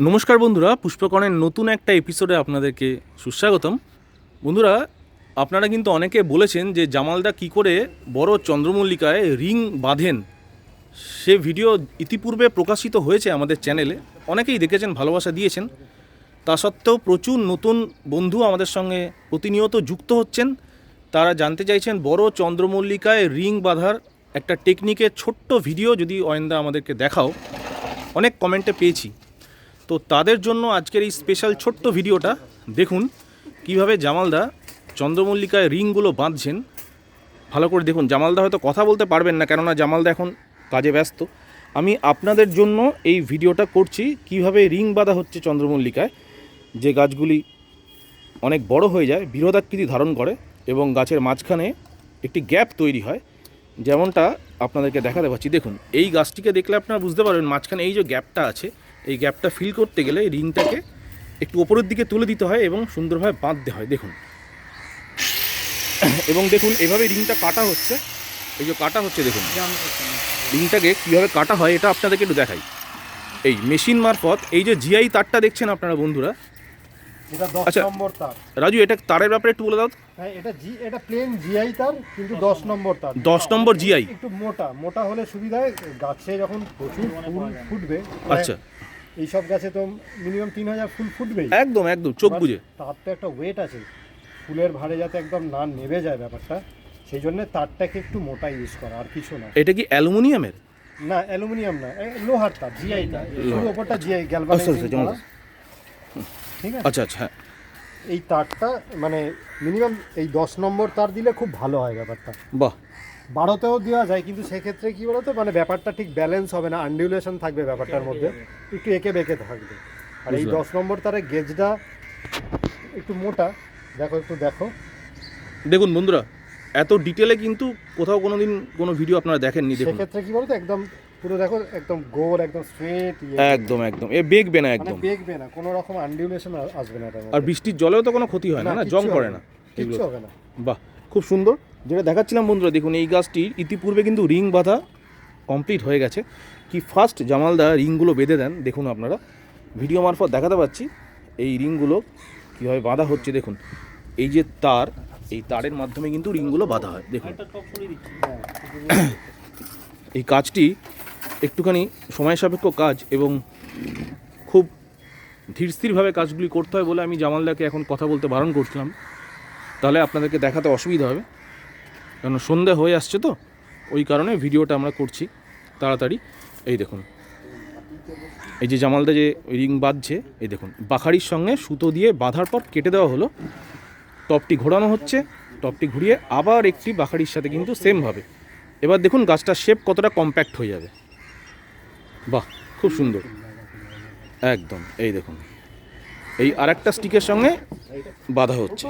নমস্কার বন্ধুরা, পুষ্পকণের নতুন একটা এপিসোডে আপনাদেরকে সুস্বাগতম। বন্ধুরা, আপনারা কিন্তু অনেকে বলেছেন যে জামালদা কি করে বড় চন্দ্রমল্লিকায় রিং বাঁধেন। সে ভিডিও ইতিপূর্বে প্রকাশিত হয়েছে আমাদের চ্যানেলে। অনেকেই দেখেছেন, ভালোবাসা দিয়েছেন। তা সত্ত্বেও প্রচুর নতুন বন্ধু আমাদের সঙ্গে প্রতিনিয়ত যুক্ত হচ্ছেন। তারা জানতে চাইছেন বড় চন্দ্রমল্লিকায় রিং বাঁধার একটা টেকনিকের ছোট্ট ভিডিও যদি অয়েন্দা আমাদেরকে দেখাও। অনেক কমেন্টে পেয়েছি। তো তাদের জন্য আজকের এই স্পেশাল ছোট্ট ভিডিওটা, দেখুন কীভাবে জামালদা চন্দ্রমল্লিকায় রিংগুলো বাঁধছেন। ভালো করে দেখুন, জামালদা হয়তো কথা বলতে পারবেন না, কেননা জামালদা এখন কাজে ব্যস্ত। আমি আপনাদের জন্য এই ভিডিওটা করছি, কীভাবে রিং বাঁধা হচ্ছে চন্দ্রমল্লিকায়। যে গাছগুলি অনেক বড় হয়ে যায় বৃহদাকৃতি ধারণ করে এবং গাছের মাঝখানে একটি গ্যাপ তৈরি হয়। যেমনটা আপনাদেরকে দেখাতে পাচ্ছি। দেখুন, এই গাছটিকে দেখলে আপনারা বুঝতে পারবেন মাঝখানে এই যে গ্যাপটা আছে এই গ্যাপটা ফিল করতে গেলে রিংটাকে একটু ওপরের দিকে তুলে দিতে হয় এবং সুন্দরভাবে বাঁধতে হয় দেখুন। এবং দেখুন এভাবে রিংটা কাটা হচ্ছে। এই যে কাটা হচ্ছে দেখুন। রিংটাকে কীভাবে কাটা হয় এটা আপনাদেরকে একটু দেখাই। এই মেশিন মারফত এই যে জিআই তারটা দেখছেন আপনারা বন্ধুরা? এটা আচ্ছা। রাজু এটা তারের ব্যাপারে একটু বলে দাও। হ্যাঁ এটা জি এটা প্লেন জিআই তার কিন্তু দশ নম্বর তার। নম্বর জিআই একটু মোটা মোটা হলে সুবিধা গাছে যখন প্রচুর ফুল ফুটবে আচ্ছা। এইসব গাছে তো মিনিমাম তিন হাজার ফুল ফুটবেই। একদম একদম চোখ বুঝে তার তো একটা ওয়েট আছে। ফুলের ভারে যাতে একদম না নেবে যায় ব্যাপারটা সেই জন্য তারটাকে একটু মোটা ইউজ করা আর কিছু না। এটা কি অ্যালুমিনিয়ামের? না অ্যালুমিনিয়াম না লোহার তার জিআই তার পুরো ওপরটা জিআই আচ্ছা, গ্যালভানাইজিং আচ্ছা, ঠিক আছে? আচ্ছা আচ্ছা হ্যাঁ। এই তারটা মানে মিনিমাম এই দশ নম্বর তার দিলে খুব ভালো হয় ব্যাপারটা। বাহ। বারোতেও দেওয়া যায় কিন্তু সেক্ষেত্রে কি বলতো? মানে ব্যাপারটা ঠিক ব্যালেন্স হবে না আনডিউলেশন থাকবে ব্যাপারটার মধ্যে। একটু এঁকে বেঁকে থাকবে। আর এই দশ নম্বর তারে গেজটা একটু মোটা। দেখো একটু দেখো। দেখুন বন্ধুরা এত ডিটেলে কিন্তু কোথাও কোনো দিন কোনো ভিডিও আপনারা দেখেননি দেখুন। সেক্ষেত্রে কি বলতো? একদম পুরো দেখো একদম গোল একদম স্ট্রেট একদম একদম। এ বেগবে না মানে একদম বেঁকবে না কোনো রকম আনডিউলেশন আসবে না আর বৃষ্টির জলেও তো কোনো ক্ষতি হয় না না জং করে না। কিচ্ছু হবে না। বাহ খুব সুন্দর। যেটা দেখাচ্ছিলাম বন্ধুরা দেখুন এই গাছটির ইতিপূর্বে কিন্তু রিং বাঁধা কমপ্লিট হয়ে গেছে। কি ফার্স্ট জামালদা রিংগুলো বেঁধে দেন দেখুন আপনারা। ভিডিও মারফত দেখাতে পাচ্ছি এই রিংগুলো কীভাবে বাঁধা হচ্ছে দেখুন। এই যে তার এই তারের মাধ্যমে কিন্তু রিংগুলো বাঁধা হয় দেখুন। এই কাজটি একটুখানি সময় সাপেক্ষ কাজ এবং খুব ধীরস্থিরভাবে কাজগুলি করতে হয় বলে আমি জামালদাকে এখন কথা বলতে বারণ করছিলাম। তাহলে আপনাদেরকে দেখাতে অসুবিধা হবে। কারণ সন্ধ্যা হয়ে আসছে তো, ওই কারণে ভিডিওটা আমরা করছি তাড়াতাড়ি। এই দেখুন। এই যে জামালদা যে রিং বাঁধছে, এই দেখুন। বাখারির সঙ্গে সুতো দিয়ে বাঁধার পর কেটে দেওয়া হলো। টপটি ঘোরানো হচ্ছে, টপটি ঘুরিয়ে আবার একটি বাখারির সাথে কিন্তু সেম সেমভাবে এবার দেখুন, গাছটার শেপ কতটা কম্প্যাক্ট হয়ে যাবে। বাহ, খুব সুন্দর। একদম, এই দেখুন। এই আরেকটা স্টিকের সঙ্গে বাঁধা হচ্ছে।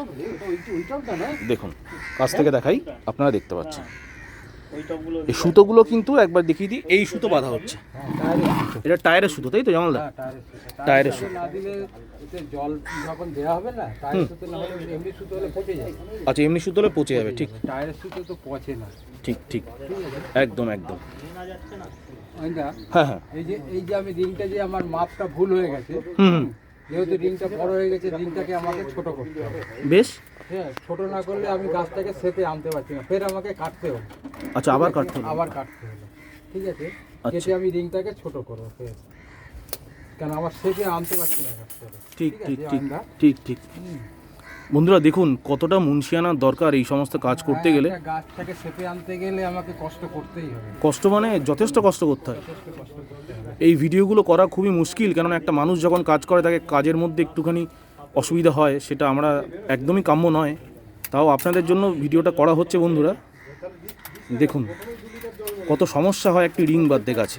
দেখুন কাছ থেকে দেখাই আপনারা দেখতে পাচ্ছেন। এই সুতোগুলো কিন্তু একবার দেখিয়ে দিই এই সুতো বাঁধা হচ্ছে। এটা টায়ারের সুতো তাই তো জামালদা? টায়ারের সুতো। জল যখন দেওয়া হবে না টায়ারের সুতো এমনি সুতো হলে পচে যায় আচ্ছা এমনি সুতো হলে পচে যাবে ঠিক। টায়ারের সুতো তো পচে না ঠিক ঠিক। একদম একদম। হ্যাঁ হ্যাঁ। এই যে এই যে আমি রিংটা যে আমার মাপটা ভুল হয়ে গেছে হুম। যেহেতু রিংটা বড় হয়ে গেছে রিংটাকে আমাকে ছোট করতে হবে। বেশ। হ্যাঁ ছোট না করলে আমি গাছটাকে সেতে আনতে পারছি না। ফের আমাকে কাটতে হবে। আচ্ছা আবার কাটতে হবে। আবার কাটতে হবে। ঠিক আছে? আচ্ছা। কেটে আমি রিংটাকে ছোট করব ফের কেন আমার সেতে আনতে পারছি না গাছটাকে। ঠিক ঠিক ঠিক ঠিক ঠিক। বন্ধুরা দেখুন কতটা মুন্সিয়ানার দরকার এই সমস্ত কাজ করতে হ্যাঁ, গেলে। একটা গাছটাকে সেপে আনতে গেলে আমাকে কষ্ট করতেই হবে। কষ্ট মানে যথেষ্ট কষ্ট করতে হয়। করতে এই ভিডিওগুলো করা খুবই মুশকিল কেননা একটা মানুষ যখন কাজ করে তাকে কাজের মধ্যে একটুখানি অসুবিধা হয় সেটা আমরা একদমই কাম্য নয়। তাও আপনাদের জন্য ভিডিওটা করা হচ্ছে বন্ধুরা। দেখুন কত সমস্যা হয় একটি রিং বাঁধতে গাছে।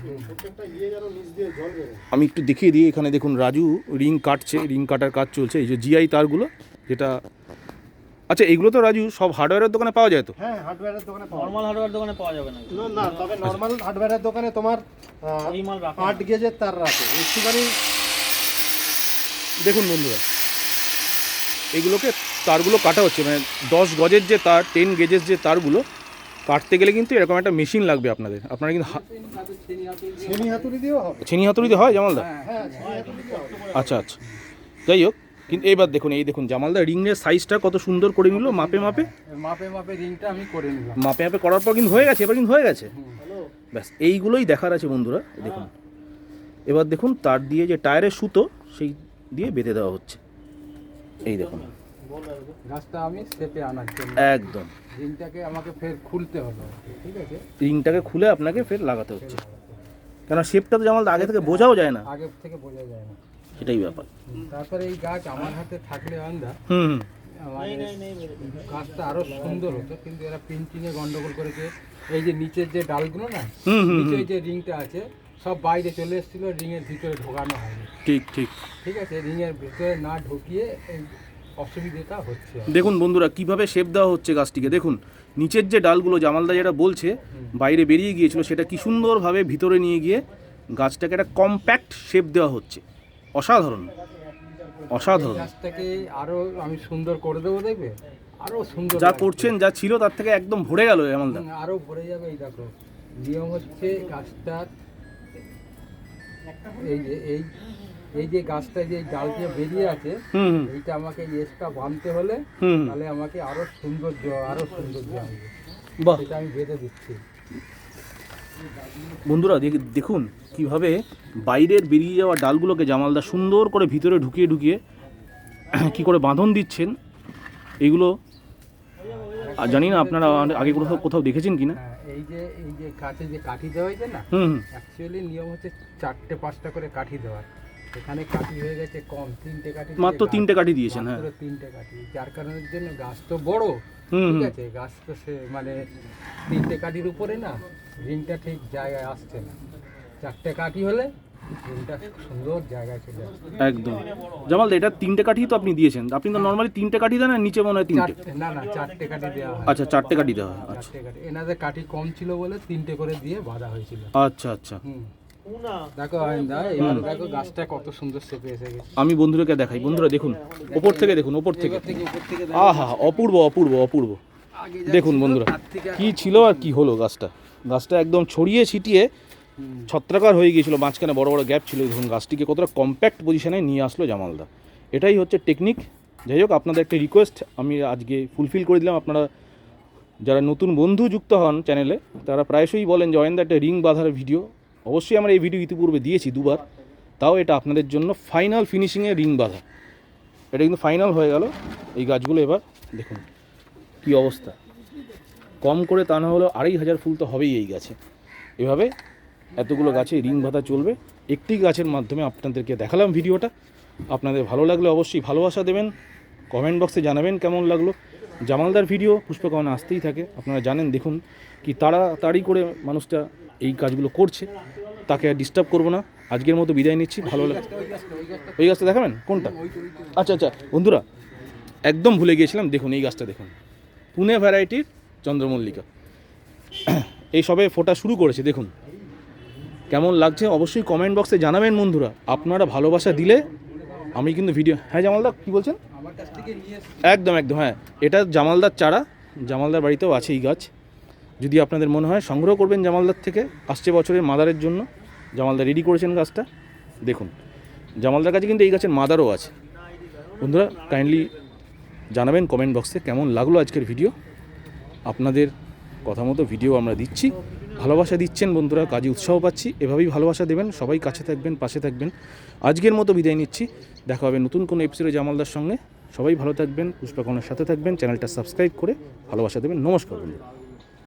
আমি একটু দেখিয়ে দিই এখানে দেখুন রাজু রিং কাটছে রিং কাটার কাজ চলছে। এই যে জিআই তারগুলো যেটা আচ্ছা এগুলো তো রাজু সব হার্ডওয়্যারের দোকানে পাওয়া যায় তো? হ্যাঁ হার্ডওয়্যারের দোকানে পাওয়া নর্মাল হার্ডওয়্যার দোকানে পাওয়া যাবে না। না, তবে নর্মাল হার্ডওয়্যারের দোকানে তোমার এই মাল রাখা আট গেজের তার রাখে। একটুখানি দেখুন বন্ধুরা এগুলোকে তারগুলো কাটা হচ্ছে মানে দশ গজের যে তার টেন গেজের যে তারগুলো কাটতে গেলে কিন্তু এরকম একটা মেশিন লাগবে আপনাদের। আপনারা কিন্তু ছেনি হাতুড়ি দিয়েও হবে। ছেনি হাতুড়িতে হয় জামালদা? হ্যাঁ। আচ্ছা আচ্ছা। যাই হোক কিন্তু এবার দেখুন এই দেখুন জামালদা রিংয়ের সাইজটা কত সুন্দর করে নিল মাপে মাপে? মাপে মাপে রিংটা আমি করে নিলাম। মাপে মাপে করার পর কিন্তু হয়ে গেছে এবার কিন্তু হয়ে গেছে। ব্যাস এইগুলোই দেখার আছে বন্ধুরা দেখুন। এবার দেখুন তার দিয়ে যে টায়ারের সুতো সেই দিয়ে বেঁধে দেওয়া হচ্ছে। এই দেখুন। গাছটা আমি শেপে আনার জন্য। একদম। রিংটাকে আমাকে ফের খুলতে হলো ঠিক আছে? রিংটাকে খুলে আপনাকে ফের লাগাতে হচ্ছে। কেন শেপটা তো জামালদা আগে থেকে বোঝাও যায় না। আগে থেকে বোঝা যায় না। সেটাই ব্যাপার। তারপরে এই গাছ আমার হাতে থাকলে আন্দা হুম। গাছটা আরও সুন্দর হতো কিন্তু এরা প্রিন্টিং এ গন্ডগোল করেছে। এই যে নিচের যে ডালগুলো না হুম নিচে যে রিংটা আছে সব বাইরে চলে এসেছিল রিং এর ভিতরে ঢোকানো হয়নি। ঠিক ঠিক। ঠিক আছে রিং এর ভিতরে না ঢুকিয়ে অসুবিধাটা হচ্ছে। দেখুন বন্ধুরা কীভাবে শেপ দেওয়া হচ্ছে গাছটিকে। দেখুন নিচের যে ডালগুলো জামালদা যেটা বলছে বাইরে বেরিয়ে গিয়েছিল সেটা কি সুন্দরভাবে ভিতরে নিয়ে গিয়ে গাছটাকে একটা কম্প্যাক্ট শেপ দেওয়া হচ্ছে। অসাধারণ। অসাধারণ। গাছটাকে আরও আমি সুন্দর করে দেবো দেখবে? আরও সুন্দর যা করছেন যা ছিল তার থেকে একদম ভরে গেল হুম, আরও ভরে যাবে এই দেখো। নিয়ম হচ্ছে গাছটার এই যে এই এই যে গাছটা যে ডাল দিয়ে বেরিয়ে আছে এইটা আমাকে এসটা বাঁধতে হলে। তাহলে আমাকে আরও সৌন্দর্য আরও সৌন্দর্য আসবে বাহ। সেটা আমি বেঁধে দিচ্ছি। বন্ধুরা দেখ- দেখুন কীভাবে বাইরের বেরিয়ে যাওয়া ডালগুলোকে জামালদা সুন্দর করে ভিতরে ঢুকিয়ে ঢুকিয়ে কি করে বাঁধন দিচ্ছেন এগুলো আর জানি না আপনারা আগে কোথাও কোথাও দেখেছেন কি না হ্যাঁ, এই যে এই যে কাছে যে কাঠি দেওয়া হয়েছে না হুম হুম। অ্যাকচুয়ালি নিয়ম হচ্ছে চারটে পাঁচটা করে কাঠি দেওয়ার এখানে কাঠি হয়ে গেছে কম তিনটে কাঠি মাত্র তিনটে কাঠি দিয়েছেন হ্যাঁ। তিনটে কাঠি। যার কারণের জন্য গাছ তো বড় ঠিক আছে? গাছ তো সে মানে তিনটে কাঠির উপরে না রিংটা ঠিক জায়গায় আসছে না। চারটে কাঠি হলে সুন্দর জায়গায় চলে আসছে। একদম। জামাল এটা তিনটে কাঠি তো আপনি দিয়েছেন। আপনি তো নর্মালি তিনটে কাঠি দেন নিচে মনে হয় তিনটে? না না চারটে কাঠি দেওয়া হয়। আচ্ছা চারটে কাঠি দেওয়া হয় আচ্ছা। এনাদের কাঠি কম ছিল বলে তিনটে করে দিয়ে বাঁধা হয়েছিল। আচ্ছা আচ্ছা। দেখো দেখো গাছটা কত সুন্দর শেপে এসে গেছে। আমি বন্ধুদেরকে দেখাই বন্ধুরা দেখুন ওপর থেকে দেখুন ওপর থেকে। থেকে উপর থেকে আহা অপূর্ব অপূর্ব অপূর্ব। দেখুন বন্ধুরা কি ছিল আর কি হলো গাছটা। গাছটা একদম ছড়িয়ে ছিটিয়ে ছত্রাকার হয়ে গিয়েছিল মাঝখানে বড় বড় গ্যাপ ছিল। দেখুন গাছটিকে কতটা কম্প্যাক্ট পজিশনে নিয়ে আসলো জামালদা। এটাই হচ্ছে টেকনিক যাই হোক আপনাদের একটা রিকোয়েস্ট আমি আজকে ফুলফিল করে দিলাম। আপনারা যারা নতুন বন্ধু যুক্ত হন চ্যানেলে তারা প্রায়শই বলেন যে অয়েন্দা একটা রিং বাঁধার ভিডিও অবশ্যই আমরা এই ভিডিও ইতিপূর্বে দিয়েছি দুবার। তাও এটা আপনাদের জন্য ফাইনাল ফিনিশিংয়ে রিং বাঁধা। এটা কিন্তু ফাইনাল হয়ে গেল। এই গাছগুলো এবার দেখুন কি অবস্থা। কম করে তা না হলেও আড়াই হাজার ফুল তো হবেই এই গাছে। এভাবে এতগুলো গাছে রিং বাঁধা চলবে। একটি গাছের মাধ্যমে আপনাদেরকে দেখালাম ভিডিওটা। আপনাদের ভালো লাগলে অবশ্যই ভালোবাসা দেবেন। কমেন্ট বক্সে জানাবেন কেমন লাগল। জামালদার ভিডিও পুষ্পকমনে আসতেই থাকে। আপনারা জানেন, দেখুন কি তাড়াতাড়ি করে মানুষটা এই কাজগুলো করছে তাকে আর ডিস্টার্ব করব না। আজকের মতো বিদায় নিচ্ছি ভালো লাগে ওই গাছটা দেখাবেন? কোনটা? আচ্ছা আচ্ছা বন্ধুরা একদম ভুলে গিয়েছিলাম দেখুন এই গাছটা দেখুন। পুনে ভ্যারাইটির চন্দ্রমল্লিকা। এই সবে ফোটা শুরু করেছে দেখুন। কেমন লাগছে অবশ্যই কমেন্ট বক্সে জানাবেন বন্ধুরা। আপনারা ভালোবাসা দিলে আমি কিন্তু ভিডিও হ্যাঁ জামালদা কী বলছেন? একদম একদম হ্যাঁ। এটা জামালদার চারা জামালদার বাড়িতেও আছে এই গাছ। যদি আপনাদের মনে হয়, সংগ্রহ করবেন জামালদার থেকে, আসছে বছরের মাদারের জন্য। জামালদা রেডি করেছেন গাছটা। দেখুন, জামালদার কাছে কিন্তু এই গাছের মাদারও আছে। বন্ধুরা কাইন্ডলি জানাবেন কমেন্ট বক্সে কেমন লাগল আজকের ভিডিও আপনাদের কথা মতো ভিডিও আমরা দিচ্ছি। ভালোবাসা দিচ্ছেন বন্ধুরা, কাজে উৎসাহ পাচ্ছি। এভাবেই ভালোবাসা দেবেন, সবাই কাছে থাকবেন, পাশে থাকবেন। আজকের মতো বিদায় নিচ্ছি। দেখা হবে নতুন কোনো এপিসোডে জামালদার সঙ্গে। সবাই ভালো থাকবেন পুষ্পাকনের সাথে থাকবেন। চ্যানেলটা সাবস্ক্রাইব করে ভালোবাসা দেবেন। নমস্কার বন্ধুরা।